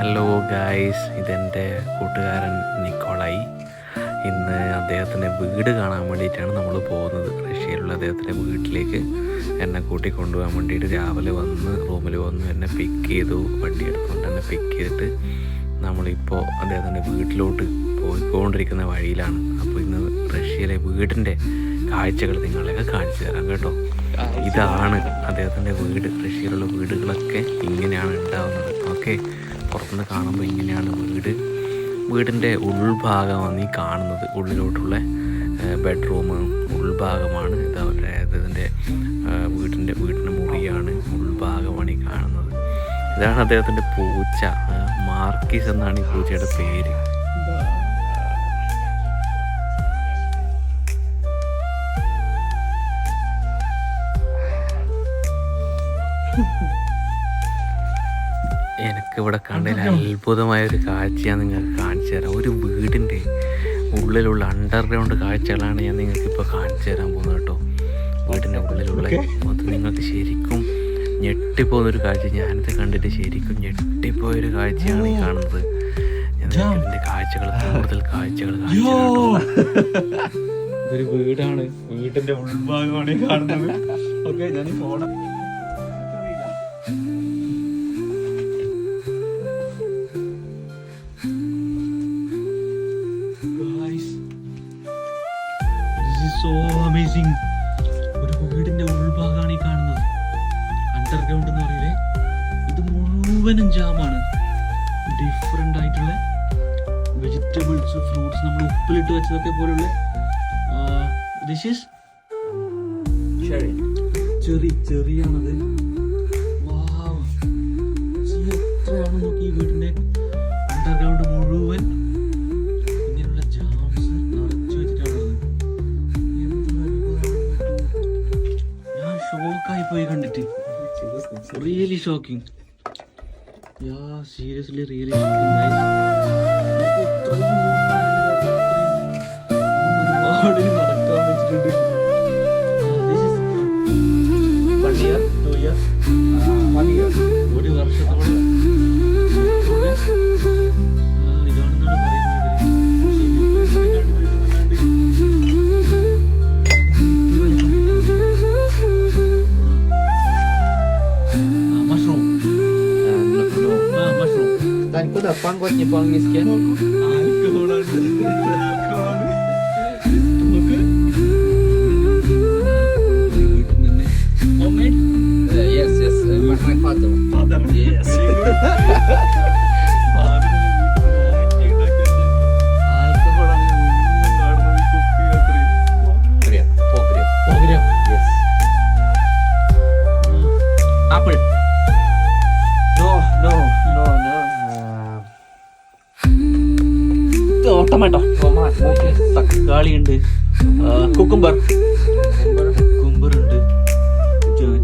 Hello guys ഇതെന്റെ കൂട്ടുകാരൻ Nikolai. ഇന്ന് അദ്ദേഹത്തിന്റെ വീട് കാണാൻ വേണ്ടിയിട്ടാണ് നമ്മൾ പോകുന്നത്. റഷ്യയിലുള്ള അദ്ദേഹത്തിന്റെ വീട്ടിലേക്ക് എന്നെ കൂട്ടി കൊണ്ടുപോകാൻ വേണ്ടിയിട്ട് രാവിലെ വന്ന് റൂമിൽ വന്ന് എന്നെ പിക്ക് ചെയ്തു. വണ്ടി എടുത്തുകൊണ്ട് എന്നെ പിക്ക് ചെയ്തിട്ട് നമ്മളിപ്പോൾ അദ്ദേഹത്തിന്റെ വീട്ടിലോട്ട് പോയിക്കൊണ്ടിരിക്കുന്ന വഴിയിലാണ്. അപ്പോൾ ഇന്ന് റഷ്യയിലെ വീടിന്റെ കാഴ്ചകൾ നിങ്ങളെയൊക്കെ കാണിച്ചു തരാം കേട്ടോ. ഇതാണ് അദ്ദേഹത്തിന്റെ വീട്. റഷ്യയിലുള്ള വീടുകളൊക്കെ ഇങ്ങനെയാണ് ഉണ്ടാവുന്നത്. ഓക്കെ പുറത്തുനിന്ന് കാണുമ്പോൾ ഇങ്ങനെയാണ് വീട്. വീടിന്റെ ഉൾഭാഗമാണ് ഈ കാണുന്നത്. ഉള്ളിലോട്ടുള്ള ബെഡ്റൂം ഉൾഭാഗമാണ്. ഇത് അവരുടെ ഇതിന്റെ വീടിന്റെ വീടിന്റെ മുറിയാണ് ഉൾഭാഗമാണ് ഈ കാണുന്നത്. ഇതാണ് അദ്ദേഹത്തിന്റെ പൂച്ച മാർക്കിസ് എന്നാണ് ഈ പൂച്ചയുടെ പേര്. എനിക്കിവിടെ കണ്ടതിൽ അത്ഭുതമായ ഒരു കാഴ്ചയാണ് നിങ്ങൾക്ക് കാണിച്ചു തരാം. ഒരു വീടിന്റെ ഉള്ളിലുള്ള അണ്ടർഗ്രൗണ്ട് കാഴ്ചകളാണ് ഞാൻ നിങ്ങൾക്ക് ഇപ്പോൾ കാണിച്ചു തരാൻ പോകുന്നത് കേട്ടോ. വീടിന്റെ ഉള്ളിലുള്ള അത് നിങ്ങൾക്ക് ശരിക്കും ഞെട്ടിപ്പോകുന്നൊരു കാഴ്ച. ഞാനിത് കണ്ടിട്ട് ശരിക്കും ഞെട്ടിപ്പോയൊരു കാഴ്ചയാണ് ഈ കാണുന്നത്. ഞാൻ ഇതിന്റെ കാഴ്ചകൾ കൂടുതൽ കാഴ്ചകൾ കാണിച്ചു തരാം വീടാണ്. വീടിന്റെ ഉൾഭാഗമാണ് ഈ കാണുന്നത്. ഓക്കെ ഞാൻ ഈ ഫോൺ അമേസിങ് ഒരു വീടിന്റെ ഉൾഭാഗമാണ് ഈ കാണുന്നത്. അണ്ടർഗ്രൗണ്ട് എന്ന് പറയില്ലേ? ഇത് മുഴുവനും ജാമാണ്. ഡിഫറെന്റ് ആയിട്ടുള്ള വെജിറ്റബിൾസ് ഫ്രൂട്ട്സ് നമ്മൾ ഉപ്പിലിട്ട് വെച്ചതൊക്കെ പോലുള്ള ദിസ് ഈസ് ചെറി ചെറിയാണത്. ഷോക്കിംഗ് യാ സീരിയസ്ലി റിയലി ഒരുപാട് yapalım eski. Moment. Uh, yes, yes. Uh, Mach mein Vater. Vater. Yes.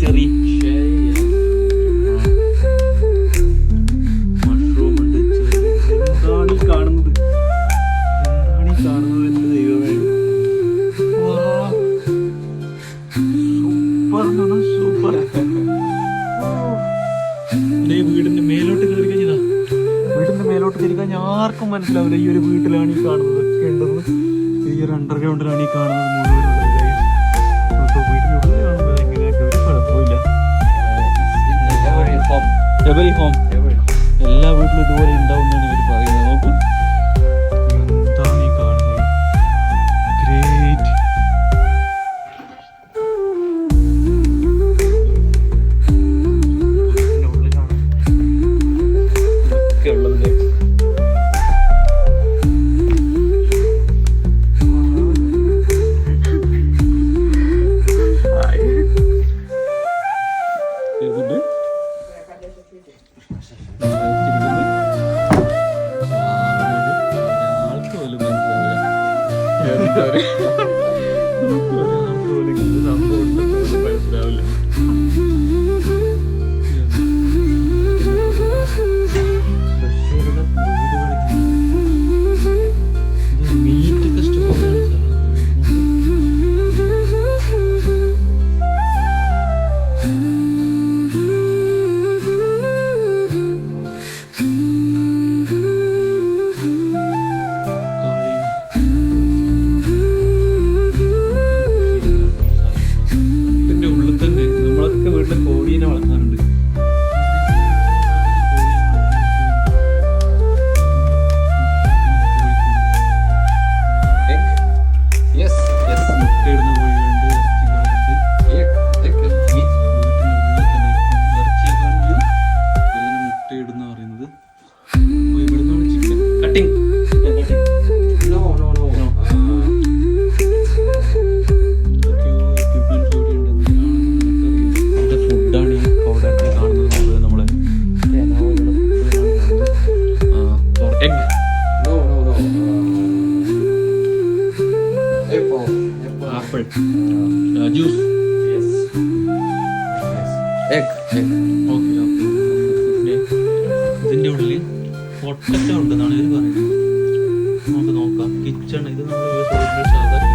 Cherry every home എല്ലാ വീട്ടിലും ഇതുപോലെ ഉണ്ടാവുന്നതാണ് Apple. Apple. Apple. Uh, juice. Yes. Yes. Egg. Egg. Okay, okay. ഇതിന്റെ ഉള്ളിൽ പൊട്ടറ്റ ഉണ്ടെന്നാണ് ഇവർ പറയുന്നത് നമുക്ക് നോക്കാം കിച്ചൺ ഇത് നമ്മൾ സാധാരണ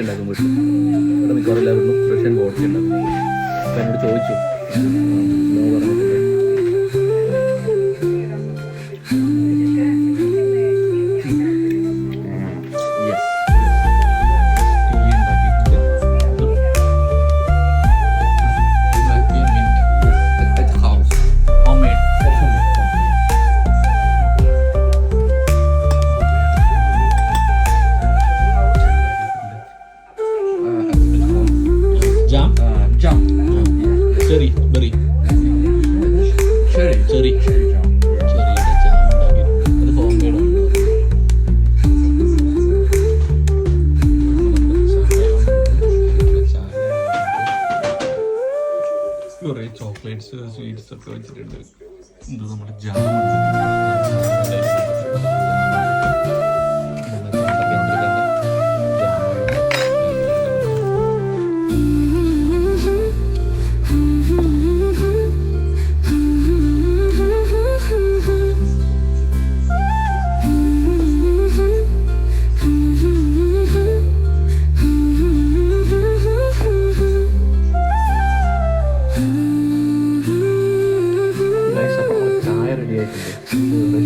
ഉണ്ടാക്കും വീട്ടിൽ ഇവിടെ മിക്കവാറും എല്ലാവരും ആൻഡ് ബോഡ്ക്ക ഉണ്ടാക്കും അപ്പം എന്നോട് ചോദിച്ചു ചോക്ലേറ്റ്സ് സ്വീറ്റ്സ് ഒക്കെ വെച്ചിട്ടുണ്ട്. ഇത് നമ്മുടെ ജാം. Mm-hmm.